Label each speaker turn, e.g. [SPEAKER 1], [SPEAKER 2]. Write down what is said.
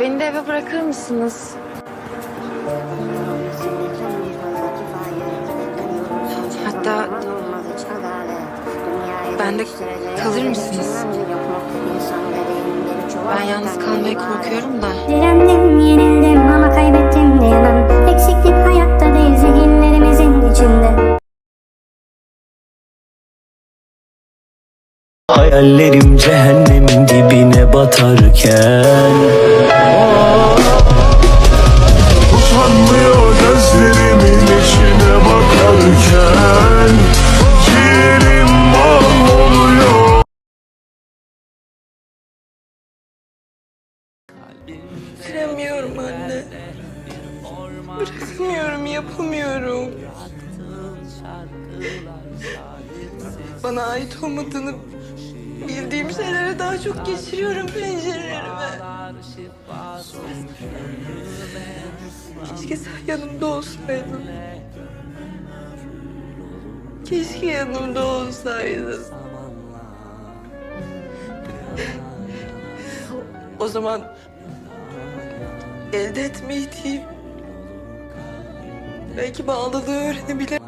[SPEAKER 1] Beni de eve bırakır mısınız? Hatta bende kalır mısınız? Ben yalnız kalmaya korkuyorum da.
[SPEAKER 2] Direndim, yenildim ama kaybettim diyemem Eksiklik hayatta değil zihinlerimizin içinde
[SPEAKER 3] Hayallerim cehennemin dibine batarken
[SPEAKER 1] Bilemiyorum anne. Bırakmıyorum, yapamıyorum. Bana ait olmadığını bildiğim şeylere daha çok geçiriyorum pencerelerime. Keşke sen yanımda olsaydın. Keşke yanımda olsaydın. O zaman elde etmeyi değil, belki bağlılığı öğrenebilir.